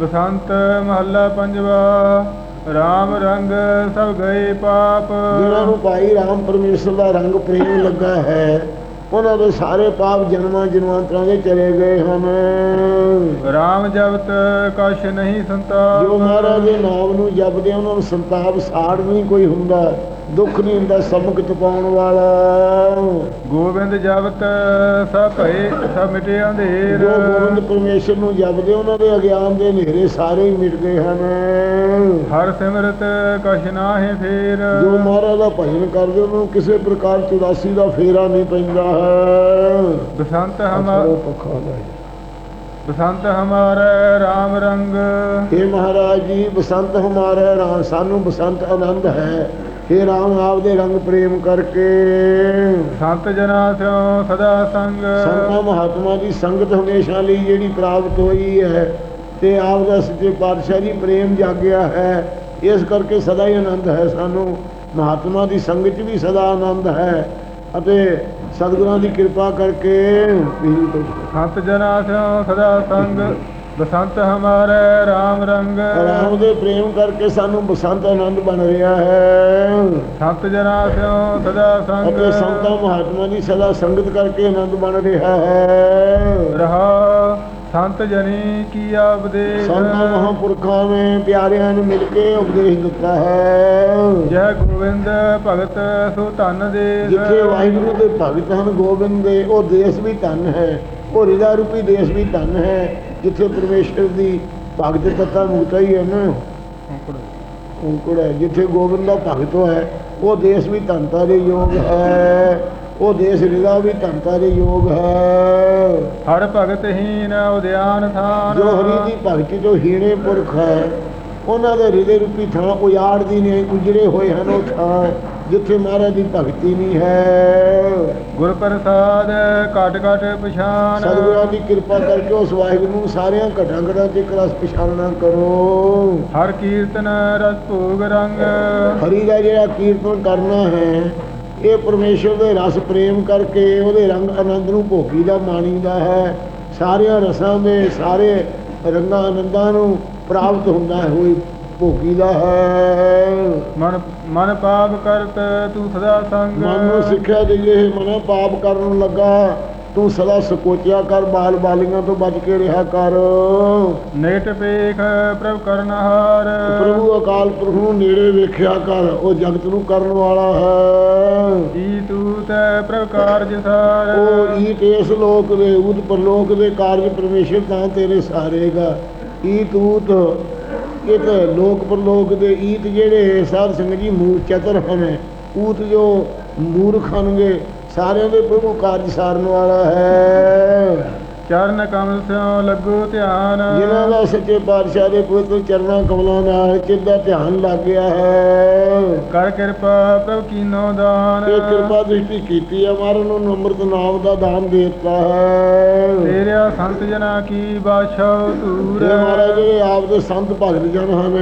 ਬਸੰਤ ਮਹੱਲਾ ਪੰਜਵਾ RAM ਰੰਗ ਸਭ ਗਏ ਪਾਪ। ਜਿਨ੍ਹਾਂ ਨੂੰ ਭਾਈ ਰਾਮ ਪਰਮੇਸ਼ਰ ਦਾ ਰੰਗ ਪ੍ਰੇਮ ਲੱਗਾ ਹੈ ਉਹਨਾਂ ਦੇ ਸਾਰੇ ਪਾਪ ਜਨਮਾਂ ਜਨਮਾਂਤਰਾਂ ਦੇ ਚਲੇ ਗਏ ਹਨ। RAM ਜਪਤ ਕਛ ਨਹੀਂ ਸੰਤਾਪ। ਜੋ ਮਹਾਰਾਜ ਦੇ ਨਾਮ ਨੂੰ ਜਪਦੇ ਉਹਨਾਂ ਨੂੰ ਸੰਤਾਪ ਸਾੜ ਨਹੀਂ ਕੋਈ ਹੁੰਦਾ। ਦੁੱਖ ਨਹੀਂ ਹੁੰਦਾ ਸਮਕ ਤਪਾਉਣ ਵਾਲਾ। ਗੋਬਿੰਦ ਜਪਤ ਸਭ ਭਏ ਸਭ ਮਿਟੇ ਅੰਧੇਰ। ਜੋ ਗੋਬਿੰਦ ਪਰਮੇਸ਼ਰ ਨੂੰ ਜਪਦੇ ਉਹਨਾਂ ਦੇ ਅਗਿਆਨ ਦੇ ਹਨੇਰੇ ਸਾਰੇ ਹੀ ਮਿਟ ਗਏ ਹਨ। ਹਰ ਸਿਮਰਤ ਕਛ ਨਾਹੀ ਫੇਰ। ਜੋ ਮਹਾਰਾਜ ਦਾ ਭਜਨ ਕਰਦੇ ਉਹਨਾਂ ਨੂੰ ਕਿਸੇ ਪ੍ਰਕਾਰ 84 ਦਾ ਫੇਰਾ ਨਹੀਂ ਪੈਂਦਾ ਹੈ। ਬਸੰਤ ਉਹ ਹਮਾ ਪੱਖਾ ਲੈ। ਬਸੰਤ ਹਮਾਰੇ RAM ਰੰਗ। हे ਮਹਾਰਾਜ ਜੀ ਬਸੰਤ ਹਮਾਰਾ ਰਾਮ ਸਾਨੂੰ ਬਸੰਤ ਆਨੰਦ ਹੈ। हे ਰਾਮ ਆਪ ਦੇ ਰੰਗ ਪ੍ਰੇਮ ਕਰਕੇ। ਸੰਤ ਜਨਾ ਸਿਓ ਸਦਾ ਸੰਗ। ਸੰਤਾਂ ਮਹਾਤਮਾ ਦੀ ਸੰਗਤ ਹਮੇਸ਼ਾ ਲਈ ਜਿਹੜੀ ਪ੍ਰਾਪਤ ਹੋਈ ਹੈ ਤੇ ਆਪ ਦਾ ਸੱਚੇ ਪਾਤਸ਼ਾਹ ਜੀ ਪ੍ਰੇਮ ਜਾਗਿਆ ਹੈ। ਇਸ ਕਰਕੇ ਸਦਾ ਹੀ ਆਨੰਦ ਹੈ ਸਾਨੂੰ। ਮਹਾਤਮਾ ਦੀ ਸੰਗਤ ਵੀ ਸਦਾ ਆਨੰਦ ਹੈ ਅਤੇ ਸਤਿਗੁਰਾਂ ਦੀ ਕਿਰਪਾ ਕਰਕੇ। ਸੰਤ ਜਨਾ ਸਿਓ ਸਦਾ ਸੰਗ। ਬਸੰਤ ਹਮਾਰੇ RAM ਰੰਗ। ਰਾਮ ਦੇ ਪ੍ਰੇਮ ਕਰਕੇ ਸਾਨੂੰ ਬਸੰਤ ਆਨੰਦ ਬਣ ਰਿਹਾ ਹੈ। ਸੰਤ ਜਨਾ ਸਿਓ ਸਦਾ ਸੰਗ। ਅਤੇ ਸੰਤਾਂ ਮਹਾਤਮਾ ਦੀ ਸਦਾ ਸੰਗਤ ਕਰਕੇ ਆਨੰਦ ਬਣ ਰਿਹਾ ਹੈ। ਰਹਾ ਸੰਤ ਜਨੀ ਕੀ ਆਬਦੇਸ਼ ਸੰਤਾਂ ਮਹਾਂਪੁਰਖਾਂ ਨੇ ਪਿਆਰਿਆਂ ਨੂੰ ਮਿਲ ਕੇ ਉਪਦੇਸ਼ ਦਿੱਤਾ ਹੈ। ਜੈ ਗੋਬਿੰਦ ਭਗਤ ਸੋ ਧਨ ਦੇ। ਜਿੱਥੇ ਵਾਹਿਗੁਰੂ ਦੇ ਭਗਤ ਹਨ ਗੋਬਿੰਦ ਦੇ ਉਹ ਦੇਸ਼ ਵੀ ਧਨ ਹੈ ਉਹ ਰਿਦਾ ਰੂਪੀ ਦੇਸ਼ ਵੀ ਧਨ ਹੈ। ਜਿੱਥੇ ਪਰਮੇਸ਼ਰ ਦੀ ਭਗਤ ਤਤਾ ਮੁਕਤਾ ਹੀ ਹੈ ਨਾ ਔਂਕੜ। ਹੈ ਜਿੱਥੇ ਗੋਬਿੰਦ ਦਾ ਭਗਤ ਹੈ ਉਹ ਦੇਸ਼ ਵੀ ਧਨਤਾ ਦੇ ਯੋਗ ਹੈ ਉਹ ਦੇਸ਼ ਰਿਦਾ ਵੀ ਧਨਤਾ ਦੇ ਯੋਗ ਹੈ। ਹਰ ਭਗਤ ਹੀਨ ਉਦਿਆਨ ਥਾਨ। ਜੋ ਹਰੀ ਦੀ ਭਗਤੀ ਜੋ ਹੀਣੇ ਪੁਰਖ ਹੈ ਉਹਨਾਂ ਦੇ ਹਿਰਦੇ ਰੂਪੀ ਥਾਂ ਉਜਾੜਦੀ ਨੇ ਉਜੜੇ ਹੋਏ ਹਨ ਉਹ ਥਾਂ। ਜਿੱਥੇ ਮਹਾਰਾਜ ਦੀ ਭਗਤੀ ਨਹੀਂ ਹੈ। ਗੁਰ ਪ੍ਰਸਾਦ ਘਟ ਘਟ ਪਛਾਨ ਸਤਿਗੁਰਾਂ ਦੀ ਕਿਰਪਾ ਕਰਕੇ ਉਸ ਵਾਹਿਗੁਰੂ ਨੂੰ ਸਾਰਿਆਂ ਘਟਾਂ ਘਟਾਂ ਚ ਇੱਕ ਰਸ ਪਛਾਣਨਾ ਕਰੋ। ਹਰ ਕੀਰਤਨ ਰਸ ਭੋਗ ਰੰਗ। ਹਰੀ ਦਾ ਜਿਹੜਾ ਕੀਰਤਨ ਕਰਨਾ ਹੈ ਇਹ ਪਰਮੇਸ਼ਰ ਦੇ ਰਸ ਪ੍ਰੇਮ ਕਰਕੇ ਉਹਦੇ ਰੰਗ ਆਨੰਦ ਨੂੰ ਭੋਗੀ ਦਾ ਮਾਣੀਦਾ ਹੈ। ਸਾਰਿਆਂ ਰਸਾਂ ਦੇ ਸਾਰੇ ਰੰਗਾਂ ਆਨੰਦਾਂ ਨੂੰ ਪ੍ਰਾਪਤ ਹੁੰਦਾ ਹੋਈ ਭੋਗੀ ਦਾ ਹੈ। ਮਨ ਮਨ ਪਾਪ ਕਰਤ ਤੂੰ ਸਦਾ ਸੰਗ। ਮਨ ਨੂੰ ਸਿੱਖਿਆ ਦੇਈਏ ਮਨ ਪਾਪ ਕਰਨ ਲੱਗਾ। ਤੂੰ ਸਦਾ ਸਕੋਚਿਆ ਕਰ ਬਾਲ ਬਾਲੀਆਂ ਤੋਂ ਬਚ ਕੇ ਰਿਹਾ ਕਰ। ਨੇਟ ਪੇਖ ਪ੍ਰਭ ਕਰਨਹਾਰ ਪ੍ਰਭੂ ਅਕਾਲ ਪੁਰਖ ਨੂੰ ਨੇੜੇ ਵੇਖਿਆ ਕਰ ਉਹ ਜਗਤ ਨੂੰ ਕਰਨ ਵਾਲਾ ਹੈ। ਈ ਤੂੰ ਤੈ ਪ੍ਰਭ ਕਾਰਜ ਸਾਰ। ਉਹ ਈਟ ਇਸ ਲੋਕ ਦੇ ਉਦ ਪਰਲੋਕ ਦੇ ਕਾਰਜ ਪਰਮੇਸ਼ਰ ਤਾਂ ਤੇਰੇ ਸਾਰੇਗਾ ਈ ਤੂਤ ਇਹ ਤਾਂ ਲੋਕ ਪਰਲੋਕ ਦੇ ਈਤ ਜਿਹੜੇ ਸਾਧ ਸੰਗਤ ਜੀ ਮੂਰ ਚਤਰ ਹਨ, ਊਤ ਜੋ ਮੂਰਖ ਹਨਗੇ ਸਾਰਿਆਂ ਦੇ ਪ੍ਰਭੂ ਕਾਰਜ ਸਾਰਨ ਵਾਲਾ ਹੈ। ਚਰਨ ਕਮਲ ਸਿਓ ਲੱਗੋ ਧਿਆਨ। ਜਿਨ੍ਹਾਂ ਦਾ ਸੱਚੇ ਪਾਤਸ਼ਾਹ ਦੇ ਪਵਿੱਤਰ ਚਰਨਾਂ ਕਮਲਾਂ ਨਾਲ ਚਿੱਦਾ ਧਿਆਨ ਲੱਗ ਗਿਆ ਹੈ। ਕਰ ਕਿਰਪਾ ਪ੍ਰਭ ਕੀਨੋ ਦਾਨ। ਇਹ ਕਿਰਪਾ ਦ੍ਰਿਸ਼ਟੀ ਕੀਤੀ ਹੈ ਮਾਰਨ ਨੂੰ ਅੰਮ੍ਰਿਤ ਨਾਮ ਦਾ ਦਾਨ ਦੇ ਦਿੱਤਾ ਹੈ। ਤੇਰਿਆ ਸੰਤ ਜਨਾ ਕੀ ਬਾਛੋ ਤੂਰ ਮਹਾਰਾਜ ਜਿਹੜੇ ਆਪ ਦੇ ਸੰਤ ਭਗਤ ਜਨ ਹਨ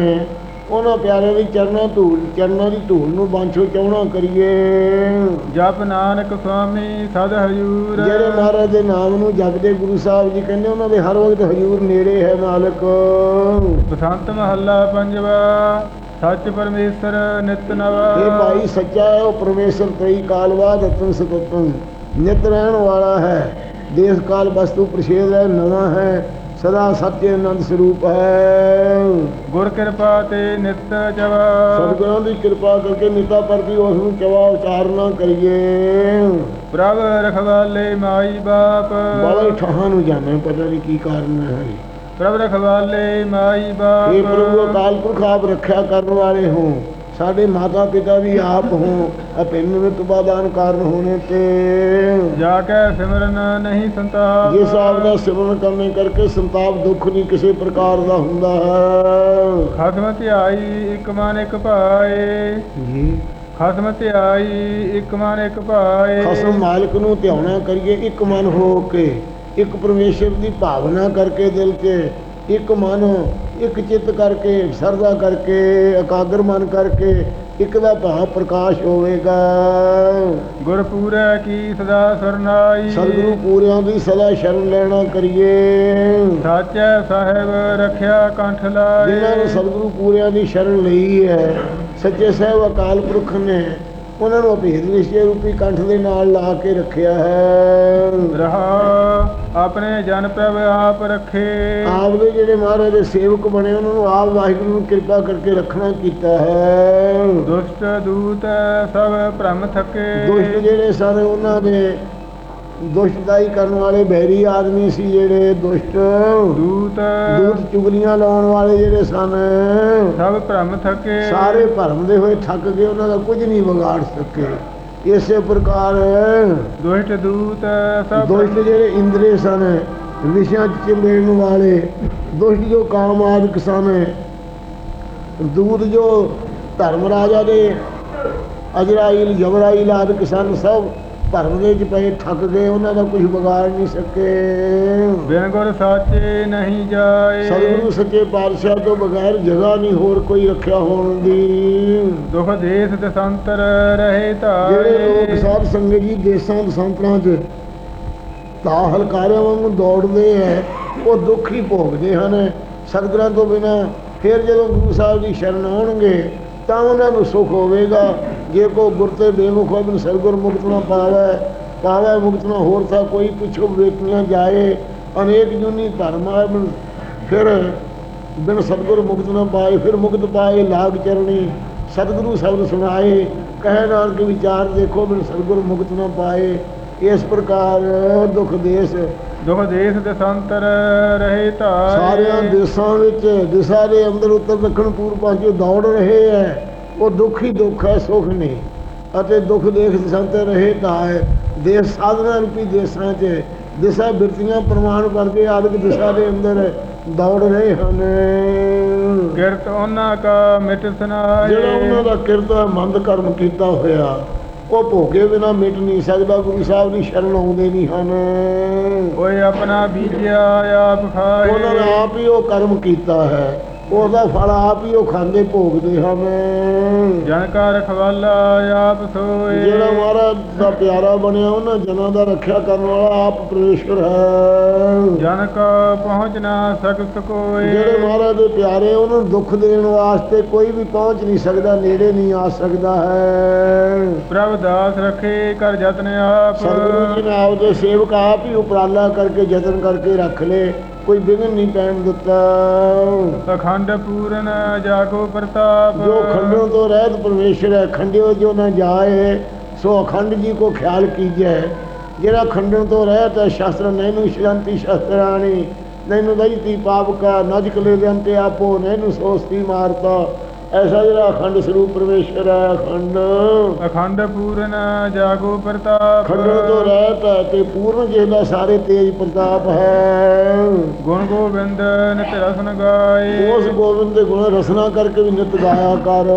ਉਹਨਾਂ ਪਿਆਰਿਆਂ ਦੀ ਚਰਨਾਂ ਧੂਲ ਚਰਨਾਂ ਦੀ ਧੂਲ ਨੂੰ ਬਾਂਛੋ ਚਾਉਣਾ ਕਰੀਏ। ਜਪ ਨਾਨਕ ਸੁਆਮੀ ਸਦ ਹਜੂਰ। ਜਿਹੜੇ ਮਹਾਰਾਜ ਦੇ ਨਾਮ ਨੂੰ ਜਪਦੇ ਗੁਰੂ ਸਾਹਿਬ ਜੀ ਕਹਿੰਦੇ ਉਹਨਾਂ ਦੇ ਹਰ ਵਕਤ ਹਜ਼ੂਰ ਨੇੜੇ ਹੈ ਮਾਲਕ। ਬਸੰਤ ਮਹੱਲਾ ਪੰਜਵਾ ਸੱਚ ਪਰਮੇਸ਼ਰ ਨਿਤ ਨਵਾ। ਇਹ ਭਾਈ ਸੱਚਾ ਹੈ ਉਹ ਪਰਮੇਸ਼ਰ ਤ੍ਰਈ ਕਾਲ ਬਾਦ ਅਤਨ ਸਤਤਨ ਨਿਤ ਰਹਿਣ ਵਾਲਾ ਹੈ ਦੇਸ ਕਾਲ ਵਸਤੂ ਪ੍ਰਸ਼ੇਦ ਹੈ ਨਵਾਂ ਹੈ ਸਦਾ ਸੱਚੇ ਆਨੰਦ ਸਰੂਪ ਹੈ। ਗੁਰ ਕਿਰਪਾ ਤੇ ਨਿਤ ਜਵਾ। ਸਤਿਗੁਰਾਂ ਦੀ ਕਿਰਪਾ ਕਰਕੇ ਨਿਤਾ ਪ੍ਰਤੀ ਉਸ ਨੂੰ ਚਵਾ ਉਚਾਰਨਾ ਕਰੀਏ। ਪ੍ਰਭ ਰਖਵਾਲੇ ਮਾਈ ਬਾਪ। ਬਾਲੇ ਠਾਹਾਂ ਨੂੰ ਜਾਣੇ ਪਤਾ ਨਹੀਂ ਕੀ ਕਾਰਨ ਹੈ ਪ੍ਰਭ ਰਖਵਾਲੇ ਮਾਈ ਬਾਪ। ਇਹ ਪ੍ਰਭੂ ਅਕਾਲ ਪੁਰਖ ਆਪ ਰੱਖਿਆ ਕਰਨ ਵਾਲੇ ਹੋ। ਸਾਡੇ ਮਾਤਾ ਪਿਤਾ ਵੀ ਆਪ ਹੋ ਅਪਿੰਨ ਉਪਾਦਾਨ ਕਾਰਨ ਹੋਣੇ ਤੇ। ਜਾ ਕੇ ਸਿਮਰਨ ਨਹੀਂ ਸੰਤਾਪ। ਜਿਸ ਆਪ ਦਾ ਸਿਮਰਨ ਕਰਨੇ ਕਰਕੇ ਸੰਤਾਪ ਦੁੱਖ ਨਹੀਂ ਕਿਸੇ ਪ੍ਰਕਾਰ ਦਾ ਹੁੰਦਾ ਹੈ। ਖਸਮ ਧਿਆਈ ਇੱਕ ਮਨ ਇੱਕ ਭਾਏ। ਜੀ। ਖਸਮ ਧਿਆਈ ਇੱਕ ਮਨ ਇੱਕ ਭਾਏ। ਖਸਮ ਮਾਲਕ ਨੂੰ ਧਿਆਉਣਾ ਕਰੀਏ ਇੱਕ ਮਨ ਹੋ ਕੇ ਇੱਕ ਪਰਮੇਸ਼ਰ ਦੀ ਭਾਵਨਾ ਕਰਕੇ ਦਿਲ 'ਚ। ਇੱਕ ਮਨ ਇੱਕ ਚਿੱਤ ਕਰਕੇ ਸਰਦਾ ਕਰਕੇ ਇਕਾਗਰ ਮਨ ਕਰਕੇ ਇੱਕ ਦਾ ਭਾਵ ਪ੍ਰਕਾਸ਼ ਹੋਵੇਗਾ। ਗੁਰ ਪੂਰੈ ਕੀ ਸਦਾ ਸਰਨਾਈ। ਸਤਿਗੁਰੂ ਪੂਰਿਆਂ ਦੀ ਸਦਾ ਸ਼ਰਨ ਲੈਣਾ ਕਰੀਏ। ਸਾਚੈ ਸਾਹਿਬ ਰੱਖਿਆ ਕੰਠ ਲਾਏ। ਜਿਨ੍ਹਾਂ ਨੇ ਸਤਿਗੁਰੂ ਪੂਰਿਆਂ ਦੀ ਸ਼ਰਨ ਲਈ ਹੈ ਸੱਚੇ ਸਾਹਿਬ ਅਕਾਲ ਪੁਰਖ ਨੇ ਉਹਨਾਂ ਨੂੰ ਅਭੇਦ ਨਿਸ਼ਚੈ ਰੂਪੀ ਕੰਠ ਦੇ ਨਾਲ ਲਾ ਕੇ ਰੱਖਿਆ ਹੈ। ਰਹਾ ਆਪਣੇ ਜਨ ਪ੍ਰਭ ਆਪ ਰੱਖੇ। ਆਪ ਦੇ ਜਿਹੜੇ ਮਹਾਰਾਜ ਦੇ ਸੇਵਕ ਬਣੇ ਉਹਨਾਂ ਨੂੰ ਆਪ ਵਾਹਿਗੁਰੂ ਨੂੰ ਕਿਰਪਾ ਕਰਕੇ ਰੱਖਣਾ ਕੀਤਾ ਹੈ। ਦੁਸ਼ਟ ਦੂਤ ਸਭ ਭ੍ਰਮ ਥਕੇ। ਦੁਸ਼ਟ ਜਿਹੜੇ ਸਨ ਉਹਨਾਂ ਦੇ ਦੁਸ਼ਟਦਾਈ ਕਰਨ ਵਾਲੇ ਬੈਰੀ ਆਦਮੀ ਸੀ ਜਿਹੜੇ ਦੁਸ਼ਟ। ਦੂਤ। ਦੂਤ ਚੁਗਲੀਆਂ ਲਾਉਣ ਵਾਲੇ ਜਿਹੜੇ ਸਨ। ਸਭ ਭ੍ਰਮ ਥਕੇ। ਸਾਰੇ ਭਰਮ ਦੇ ਹੋਏ ਥੱਕ ਗਏ ਉਹਨਾਂ ਦਾ ਕੁਝ ਨਹੀਂ ਵਿਗਾੜ ਸਕੇ। ਇਸੇ ਪ੍ਰਕਾਰ ਦੁਸ਼ਟ ਦੂਤ ਸਭ ਦੁਸ਼ਟ ਜਿਹੜੇ ਇੰਦਰੀ ਸਨ ਵਿਸ਼ਿਆਂ ਚ ਚਿੰਬੜਨ ਵਾਲੇ ਦੁਸ਼ਟ ਜੋ ਕਾਮ ਆਦਿਕ ਸਨ ਦੂਤ ਜੋ ਧਰਮ ਰਾਜਾ ਦੇ ਅਜਰਾਇਲ ਜਬਰਾਇਲ ਆਦਿਕ ਸਨ ਸਭ ਧਰਮ ਦੇ ਚ ਪਏ ਥੱਕ ਗਏ ਉਹਨਾਂ ਦਾ ਕੁਝ ਵਿਗਾੜ ਨਹੀਂ ਸਕੇ। ਬਿਨ ਗੁਰ ਸਾਚੇ ਨਹੀਂ ਜਾਏ। ਸਤਿਗੁਰੂ ਸੱਚੇ ਪਾਤਸ਼ਾਹ ਤੋਂ ਬਗੈਰ ਜਗ੍ਹਾ ਨਹੀਂ ਹੋਰ ਕੋਈ ਰੱਖਿਆ ਹੋਣ ਦੀ। ਦੁਖ ਦੇਸ ਦਸੰਤਰ ਰਹੇ ਜਿਹੜੇ ਲੋਕ ਸਾਧ ਸੰਗਤ ਜੀ ਦੇਸਾਂ ਦਸਾਂਤਰਾਂ 'ਚ ਤਾਂ ਹਲਕਾਰਿਆਂ ਵਾਂਗੂ ਦੌੜਦੇ ਐ ਉਹ ਦੁੱਖ ਹੀ ਭੋਗਦੇ ਹਨ। ਸਤਿਗੁਰਾਂ ਤੋਂ ਬਿਨਾ ਫਿਰ ਜਦੋਂ ਗੁਰੂ ਸਾਹਿਬ ਦੀ ਸ਼ਰਨ ਆਉਣਗੇ ਤਾਂ ਉਹਨਾਂ ਨੂੰ ਸੁਖ ਹੋਵੇਗਾ। ਜੇ ਕੋ ਗੁਰ ਤੇ ਬੇਮੁਖ ਹੋਵੇ ਬਿਨ ਸਤਿਗੁਰ ਮੁਕਤ ਨਾ ਪਾਵੇ ਪਾਵੇ ਮੁਕਤ ਨਾ ਹੋਰ ਥਾ ਕੋਈ ਪਿਛੋ ਵੇਖੀਆਂ ਜਾਏ ਅਨੇਕ ਜੁਨੀ ਧਰਮ ਹੈ ਬਿਨ ਫਿਰ ਬਿਨ ਸਤਿਗੁਰ ਮੁਕਤ ਨਾ ਪਾਏ ਫਿਰ ਮੁਕਤ ਪਾਏ ਲਾਗ ਚਰਣੀ ਸਤਿਗੁਰੂ ਸ਼ਬਦ ਸੁਣਾਏ ਕਹਿ ਨਾਨਕ ਵਿਚਾਰ ਦੇਖੋ ਬਿਨ ਸਤਿਗੁਰ ਮੁਕਤ ਨਾ ਪਾਏ। ਇਸ ਪ੍ਰਕਾਰ ਦੁਖ ਦੇਸ਼ ਦੁਖ ਦੇਸ ਦਸੰਤਰ ਰਹੇ ਧਾਏ ਸਾਰਿਆਂ ਦੇਸ਼ਾਂ ਵਿੱਚ ਦਿਸ਼ਾ ਦੇ ਅੰਦਰ ਉੱਤਰ ਦੱਖਣ ਪੂਰਬ ਪਾਸੇ ਦੌੜ ਰਹੇ ਹੈ। ਉਹ ਦੁੱਖ ਹੀ ਦੁੱਖ ਹੈ ਸੁਖ ਨਹੀਂ। ਅਤੇ ਦੁੱਖ ਦੇਖ ਸੰਤ ਰਹੇ ਤਾਂ ਹੈ। ਦੇਸ਼ ਸਾਧਨਾ ਰੂਪੀ ਦੇਸ਼ਾਂ 'ਚ ਦਿਸ਼ਾ ਬਿਰਤੀਆਂ ਪ੍ਰਮਾਣ ਕਰਕੇ ਆਦਿਕ ਦਿਸ਼ਾ ਦੇ ਅੰਦਰ ਦੌੜ ਰਹੇ ਹਨ। ਕਿਰਤ ਉਹਨਾਂ ਕਾ ਮਿਟ ਸੁਨਾਏ ਜਿਹੜਾ ਉਹਨਾਂ ਦਾ ਕਿਰਤ ਮੰਦ ਕਰਮ ਕੀਤਾ ਹੋਇਆ ਉਹ ਭੋਗੇ ਬਿਨਾ ਮਿਟ ਨਹੀਂ ਸਕਦਾ ਗੁਰੂ ਸਾਹਿਬ ਦੀ ਸ਼ਰਨ ਆਉਂਦੇ ਨਹੀਂ ਹਨ। ਓਏ ਆਪਣਾ ਬੀਜਿਆ ਆਪ ਖਾਏ। ਉਹਨਾਂ ਨੇ ਆਪ ਹੀ ਉਹ ਕਰਮ ਕੀਤਾ ਹੈ। ਉਹਦਾ ਫਲ ਆਪ ਹੀ ਉਹ ਖਾਂਦੇ ਭੋਗਦੇ ਹਨ ਜਨ ਕਾ ਰਖਵਾਲਾ ਆਪ ਸੋਏ। ਜਿਹੜਾ ਮਹਾਰਾਜ ਦਾ ਪਿਆਰਾ ਬਣਿਆ ਉਹਨਾਂ ਜਨਾਂ ਦਾ ਰੱਖਿਆ ਕਰਨ ਵਾਲਾ ਆਪ ਪਰਮੇਸ਼ਵਰ ਹੈ। ਜਨ ਕਾ ਪਹੁੰਚ ਨਾ ਸਕਤ ਕੋਏ ਜਿਹੜੇ ਮਹਾਰਾਜ ਦੇ ਪਿਆਰੇ ਉਹਨਾਂ ਨੂੰ ਦੁੱਖ ਦੇਣ ਵਾਸਤੇ ਕੋਈ ਵੀ ਪਹੁੰਚ ਨਹੀਂ ਸਕਦਾ ਨੇੜੇ ਨਹੀਂ ਆ ਸਕਦਾ ਹੈ। ਪ੍ਰਭ ਦਾਸ ਰਖੇ ਕਰ ਜਤਨ ਆਪ। ਸਤਿਗੁਰੂ ਜੀ ਨੇ ਆਪਦੇ ਸੇਵਕ ਆਪ ਹੀ ਉਪਰਾਲਾ ਕਰਕੇ ਯਤਨ ਕਰਕੇ ਰੱਖ ਲਏ। ਕੋਈ ਵਿਘਨ ਨਹੀਂ ਪੈਣ ਦਿੱਤਾ। ਅਖੰਡ ਪੂਰਨ ਜਾਗੋ ਪ੍ਰਤਾਪ। ਜੋ ਖੰਡੋਂ ਤੋਂ ਰਹਿਤ ਪਰਮੇਸ਼ਰ ਹੈ ਖੰਡਿਓ ਜੋ ਨਾ ਜਾਏ ਸੋ ਅਖੰਡ ਜੀ ਕੋ ਖਿਆਲ ਕੀਜੈ। ਜਿਹੜਾ ਖੰਡਨ ਤੋਂ ਰਹਿਤ ਹੈ ਸ਼ਾਸਤਰ ਨੈਨੂੰ ਸ਼ਰੰਤੀ ਸ਼ਾਸਤਰਾਣੀ ਨੈਨੂੰ ਦਇਤੀ ਪਾਪ ਕਾ ਨਜ ਕਲੇ ਜੰਤੇ ਆਪੋ ਨੈਨੂੰ ਸੋਸਤੀ ਮਾਰਤਾ। ਐਸਾ ਜਿਹੜਾ ਅਖੰਡ ਸਰੂਪ ਪਰਮੇਸ਼ਰ ਹੈ ਅਖੰਡ। ਅਖੰਡ ਪੂਰਨ ਜਾਗੋ ਪ੍ਰਤਾਪ। ਖੰਡਨ ਤੋਂ ਰਹਿਤ ਹੈ ਤੇ ਪੂਰਨ ਜਿਹਦਾ ਸਾਰੇ ਤੇਜ ਪ੍ਰਤਾਪ ਹੈ। ਗੁਣ ਗੋਬਿੰਦ ਨਿਤ ਰਸਨ ਗਾਏ। ਉਸ ਗੋਬਿੰਦ ਦੇ ਗੁਣ ਰਸਨਾ ਕਰਕੇ ਵੀ ਨਿਤ ਗਾਇਆ ਕਰ।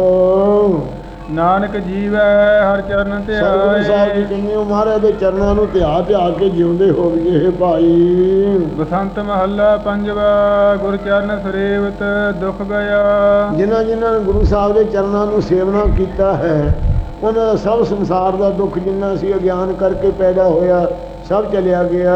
ਨਾਨਕ ਜੀਵੈ ਹਰ ਚਰਨ ਤੇ ਸਤਿਗੁਰੂ ਸਾਹਿਬ ਜੀ ਕਹਿੰਦੇ ਹੋ ਮਹਾਰਾਜ ਦੇ ਚਰਨਾਂ ਨੂੰ ਧਿਆ ਧਿਆ ਕੇ ਜਿਉਂਦੇ ਹੋਵੀਏ ਇਹ ਭਾਈ। ਬਸੰਤ ਮਹੱਲਾ ਪੰਜਵਾ ਗੁਰ ਚਰਨ ਸਰੇਵਤ ਦੁਖ ਗਿਆ ਜਿਨ੍ਹਾਂ ਜਿਨ੍ਹਾਂ ਨੇ ਗੁਰੂ ਸਾਹਿਬ ਦੇ ਚਰਨਾਂ ਨੂੰ ਸੇਵਨਾ ਕੀਤਾ ਹੈ ਉਹਨਾਂ ਦਾ ਸਭ ਸੰਸਾਰ ਦਾ ਦੁੱਖ ਜਿੰਨਾ ਸੀ ਅਗਿਆਨ ਕਰਕੇ ਪੈਦਾ ਹੋਇਆ ਸਭ ਚਲਿਆ ਗਿਆ।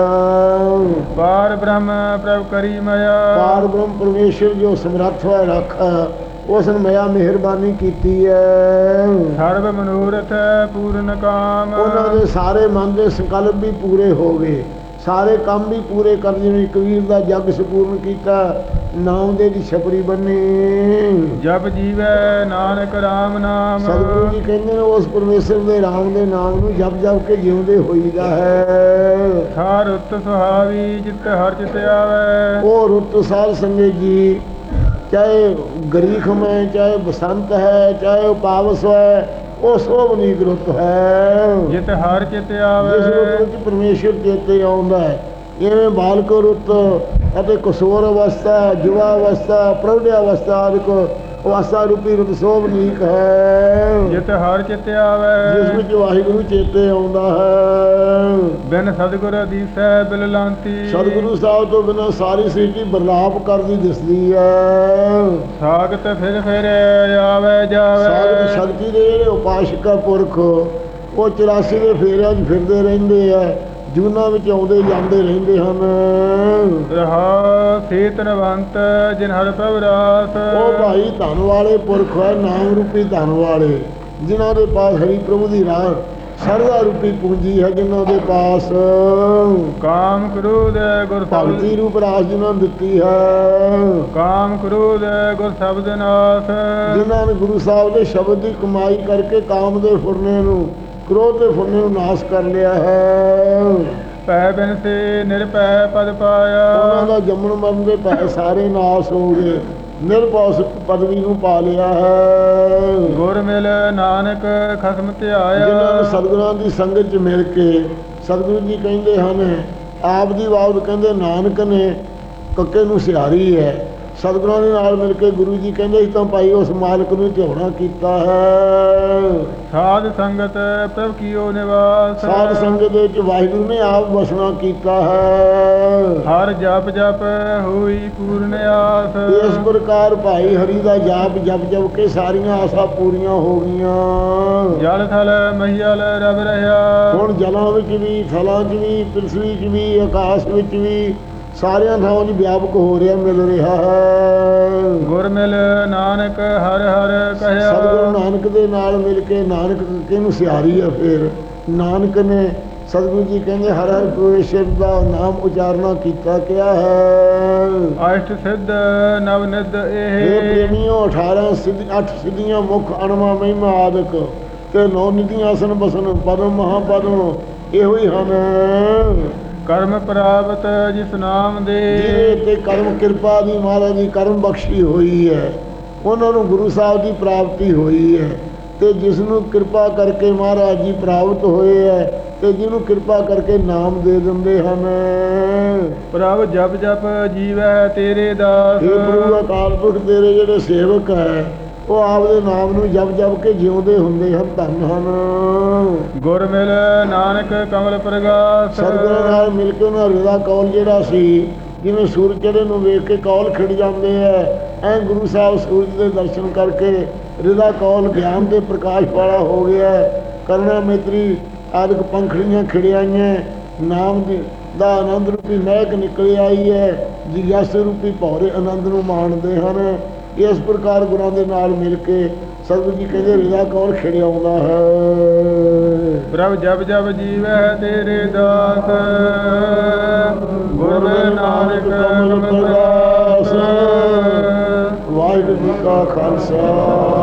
ਪਾਰ ਬ੍ਰਹਮ ਪ੍ਰਭ ਕਰੀ ਮਇਆ। ਪਾਰ ਬ੍ਰਹਮ ਪਰਮੇਸ਼ਰ ਜੋ ਸਮਰੱਥ ਹੈ ਰੱਖਾ। ਉਸ ਨੇ ਮਿਆ ਮਿਹਰਬਾਨੀ ਕੀਤੀ ਹੈ ਸਰਬ ਮਨੋਰਥ ਪੂਰਨ ਕਾਮ। ਉਹਨਾਂ ਦੇ ਸਾਰੇ ਮਨ ਦੇ ਸੰਕਲਪ ਵੀ ਪੂਰੇ ਹੋ ਗਏ। ਸਾਰੇ ਕੰਮ ਵੀ ਪੂਰੇ ਕਰ ਜਿਵੇਂ ਕਬੀਰ ਦਾ ਜਗ ਸਪੂਰਨ ਕੀਤਾ। ਨਾਮ ਦੇ ਦੀ ਛਪਰੀ ਬੰਨੀ। ਜਪ ਜੀਵੈ ਨਾਨਕ RAM ਨਾਮ। ਸਤਿਗੁਰੂ ਜੀ ਕਹਿੰਦੇ ਨੇ ਉਸ ਪਰਮੇਸ਼ਰ ਦੇ ਰਾਮ ਦੇ ਨਾਮ ਨੂੰ ਜਪ ਜਪ ਕੇ ਜਿਉਂਦੇ ਹੋਈਦਾ ਹੈ। ਥਾਰ ਉਤ ਸੁਹਾਵੀ ਜਿਤ ਹਰ ਚਿਤ ਆਵੈ। ਉਹ ਰੁੱਤ ਸਾਧ ਸੰਗਤ ਜੀ। ਚਾਹੇ ਗਰੀਖ ਮੈਂ ਚਾਹੇ ਬਸੰਤ ਹੈ ਚਾਹੇ ਉਹ ਪਾਵਸ ਹੈ ਉਹ ਸੋਭਨੀ ਰੁੱਤ ਹੈ। ਜਿਤ ਹਰ ਚਿਤ ਜਿਸ ਆਵੈ ਰੁੱਤ ਵਿੱਚ ਪਰਮੇਸ਼ਰ ਚੇਤੇ ਆਉਂਦਾ ਹੈ। ਇਵੇਂ ਬਾਲਕ ਰੁੱਤ ਅਤੇ ਕਿਸ਼ੋਰ ਅਵਸਥਾ ਯੁਵਾ ਅਵਸਥਾ ਪ੍ਰੌਢ ਅਵਸਥਾ ਆਦਿਕ ਉਹ ਆਸਾ ਰੂਪੀ ਰਤਸੋਭ ਨੀਕ ਹੈ। ਜਿਤ ਹਰ ਚਿਤ ਆਵੈ। ਜਿਸ ਵਿੱਚ ਵਾਹਿਗੁਰੂ ਚੇਤੇ ਆਉਂਦਾ ਹੈ। ਬਿਨ ਸਤਿਗੁਰ ਦੀਸੈ ਬਿਲ ਲਾਂਤੀ। ਸਤਿਗੁਰੂ ਸਾਹਿਬ ਤੋਂ ਬਿਨਾਂ ਸਾਰੀ ਸ੍ਰਿਸ਼ਟੀ ਬਰਲਾਪ ਕਰਦੀ ਦਿਸਦੀ ਹੈ। ਸਾਗਤ ਫਿਰ ਫਿਰ ਆਵੈ ਜਾਵੈ। ਸਾਧ ਸ਼ਕਤੀ ਦੇ ਜਿਹੜੇ ਉਪਾਸ਼ਕ ਪੁਰਖ ਉਹ 84 ਦੇ ਫੇਰਿਆਂ 'ਚ ਫਿਰਦੇ ਰਹਿੰਦੇ ਆ। ਜੂਨਾਂ ਵਿੱਚ ਆਉਂਦੇ ਜਾਂਦੇ ਰਹਿੰਦੇ ਹਨ। ਰਹਾ ਸੇ ਤਨਵੰਤ ਜਿਨ ਹਰ ਪ੍ਰਭ ਰਾਸ। ਉਹ ਭਾਈ ਧਨ ਵਾਲੇ ਪੁਰਖ ਹੈ ਨਾਮ ਰੂਪੀ ਧਨ ਵਾਲੇ ਜਿਨ੍ਹਾਂ ਦੇ ਪਾਸ ਹਰੀ ਪ੍ਰਭੂ ਦੀ ਰਾਹ ਸਰਦਾ ਰੂਪੀ ਪੂੰਜੀ ਹੈ ਜਿਨ੍ਹਾਂ ਦੇ ਪਾਸ। ਕਾਮ ਕ੍ਰੋਧ ਗੁਰ ਭਗਤੀ ਰੂਪ ਰਾਸ ਜਿਨ੍ਹਾਂ ਨੂੰ ਦਿੱਤੀ ਹੈ। ਕਾਮ ਕ੍ਰੋਧ ਗੁਰ ਸ਼ਬਦ ਨਾਥ ਜਿਨ੍ਹਾਂ ਨੇ ਗੁਰੂ ਸਾਹਿਬ ਦੇ ਸ਼ਬਦ ਦੀ ਕਮਾਈ ਕਰਕੇ ਕਾਮ ਦੇ ਫੁਰਨੇ ਨੂੰ ਕ੍ਰੋਧ ਦੇ ਫੁਰਨੇ ਨੂੰ ਨਾਸ਼ ਕਰ ਲਿਆ ਹੈ। ਪੈ ਬਿਨ ਸੇ ਨਿਰਪੈ ਪਦ ਉਹਨਾਂ ਪਾਇਆ ਦਾ ਜੰਮਣ ਮਰਨ ਦੇ ਭੈ ਸਾਰੇ ਨਾਸ ਹੋ ਗਏ। ਨਿਰਭਉ ਪਦਵੀ ਨੂੰ ਪਾ ਲਿਆ ਹੈ। ਗੁਰ ਮਿਲ ਨਾਨਕ ਖਸਮ ਜਿਨ੍ਹਾਂ ਧਿਆਇਆ ਸਤਿਗੁਰਾਂ ਦੀ ਸੰਗਤ 'ਚ ਮਿਲ ਕੇ ਸਤਿਗੁਰੂ ਜੀ ਕਹਿੰਦੇ ਹਨ ਆਪ ਦੀ ਬਾਤ ਕਹਿੰਦੇ ਨਾਨਕ ਨੇ ਕੱਕੇ ਨੂੰ ਸਿਹਾਰੀ ਹੈ। ਸਤਿਗੁਰਾਂ ਦੇ ਨਾਲ ਮਿਲ ਕੇ ਗੁਰੂ ਜੀ ਕਹਿੰਦੇ ਇਸ ਤਾਂ ਭਾਈ ਉਸ ਮਾਲਕ ਨੂੰ ਝੋਣਾ ਕੀਤਾ ਹੈ। ਸਾਧ ਸੰਗਤ ਪ੍ਰਭ ਕੀਓ ਨਿਵਾਸ। ਸਾਧ ਸੰਗਤ ਵਿੱਚ ਵਾਹਿਗੁਰੂ ਨੇ ਆਪ ਵਸਣਾ ਕੀਤਾ ਹੈ। ਹਰ ਜਪ ਜਪ ਹੋਈ ਪੂਰਨ ਆਸ। ਇਸ ਪ੍ਰਕਾਰ ਭਾਈ ਹਰੀ ਦਾ ਜਾਪ ਜਪ ਜਪ ਕੇ ਸਾਰੀਆਂ ਆਸਾਂ ਪੂਰੀਆਂ ਹੋ ਗਈਆਂ। ਜਲ ਥਲ ਮਹੀਲ ਰਬ ਰਹਾ। ਹੁਣ ਜਲਾਂ ਵਿੱਚ ਵੀ ਥਲਾਂ 'ਚ ਵੀ ਪ੍ਰਿਥਵੀ 'ਚ ਵੀ ਆਕਾਸ਼ ਵਿੱਚ ਵੀ ਸਾਰਿਆਂ ਥਾਵਾਂ 'ਚ ਵਿਆਪਕ ਹੋ ਰਿਹਾ ਮਿਲ ਰਿਹਾ ਹੈ। ਗੁਰ ਮਿਲ ਨਾਨਕ ਹਰ ਹਰ ਕਹਿਆ। ਨਾਨਕ ਦੇ ਨਾਲ ਮਿਲ ਕੇ ਨਾਨਕ ਕਿਹਨੂੰ ਸਿਹਾਰੀ ਆ ਫਿਰ। ਨਾਨਕ ਨੇ ਸਤਿਗੁਰੂ ਜੀ ਕਹਿੰਦੇ ਹਰ ਹਰ ਪ੍ਰਵੇਸ਼ਰ ਦਾ ਨਾਮ ਉਚਾਰਨਾ ਕੀਤਾ ਕਿਆ ਹੈ? ਅਸ਼ਟ ਸਿੱਧ ਨਵ ਨਿਧ ਇਹ ਇਹ ਪ੍ਰੇਮੀਓ 18 ਸਿੱਧ 8 ਸਿੱਧੀਆਂ ਮੁਖ ਅਣਮਾ ਮਹਿਮਾ ਆਦਿਕ ਤੇ ਨੌ ਨਿਧੀਆਂ ਆਸਨ ਬਸਨ ਪਰਮ ਮਹਾਪਦਮ ਇਹੋ ਹੀ ਹਨ। ਕਰਮ ਪ੍ਰਾਪਤ ਜਿਸ ਨਾਮ ਦੇ। ਜਿਹਦੇ ਤੇ ਕਰਮ ਕਿਰਪਾ ਦੀ ਮਹਾਰਾਜ ਦੀ ਕਰਮ ਬਖਸ਼ੀ ਹੋਈ ਹੈ। ਉਹਨਾਂ ਨੂੰ ਗੁਰੂ ਸਾਹਿਬ ਦੀ ਪ੍ਰਾਪਤੀ ਹੋਈ ਹੈ ਤੇ ਜਿਸ ਨੂੰ ਕਿਰਪਾ ਕਰਕੇ ਮਹਾਰਾਜ ਜੀ ਪ੍ਰਾਪਤ ਹੋਏ ਹੈ ਤੇ ਜਿਹਨੂੰ ਕਿਰਪਾ ਕਰਕੇ ਨਾਮ ਦੇ ਦਿੰਦੇ ਹਨ। ਪ੍ਰਭ ਜਪ ਜਪ ਜੀਵੈ ਤੇਰੇ ਦਾਸ। ਇਹ ਪ੍ਰਭੂ ਅਕਾਲ ਪੁਰਖ ਤੇਰੇ ਜਿਹੜੇ ਸੇਵਕ ਹੈ ਉਹ ਆਪਦੇ ਨਾਮ ਨੂੰ ਜਪ ਜਪ ਕੇ ਜਿਉਂਦੇ ਹੁੰਦੇ ਹਨ ਧੰਨ ਹਨ। ਗੁਰ ਮਿਲ ਨਾਨਕ ਕਮਲ ਪ੍ਰਗਾਸ। ਸਤਿਗੁਰਾਂ ਨਾਲ ਮਿਲ ਕੇ ਉਹਨਾਂ ਰਿਦਾ ਕੌਲ ਜਿਹੜਾ ਸੀ ਜਿਵੇਂ ਸੂਰਜ ਚੜੇ ਨੂੰ ਵੇਖ ਕੇ ਕੌਲ ਖਿੜ ਜਾਂਦੇ ਐ ਐ ਗੁਰੂ ਸਾਹਿਬ ਸੂਰਜ ਦੇ ਦਰਸ਼ਨ ਕਰਕੇ ਰਿਦਾ ਕੌਲ ਗਿਆਨ ਦੇ ਪ੍ਰਕਾਸ਼ ਵਾਲਾ ਹੋ ਗਿਆ। ਕਰਨਾ ਕਰੁਣਾ ਮੇਤਰੀ ਆਦਿਕ ਪੰਖੜੀਆਂ ਖਿੜਿਆਈਆਂ ਨਾਮ ਦੀ ਦਾ ਆਨੰਦ ਰੂਪੀ ਮਹਿਕ ਨਿਕਲ ਆਈ ਹੈ। ਜਿਗਿਆਸ ਰੂਪੀ ਭੌਰੇ ਆਨੰਦ ਨੂੰ ਮਾਣਦੇ ਹਨ। ਇਸ ਪ੍ਰਕਾਰ ਗੁਰਾਂ ਦੇ ਨਾਲ ਮਿਲ ਕੇ ਸਤਿਗੁਰੂ ਜੀ ਕਹਿੰਦੇ ਰਿਦਾ ਕੌਲ ਖਿੜਿਆਉਂਦਾ ਹੈ? ਪ੍ਰਭ ਜਪ ਜਪ ਜੀਵੈ ਤੇਰੇ ਦਾਸ ਗੁਰ ਨਾਨਕ ਕਮਲ ਪ੍ਰਗਾਸ ਵਾਹਿਗੁਰੂ ਜੀ ਕਾ ਖਾਲਸਾ।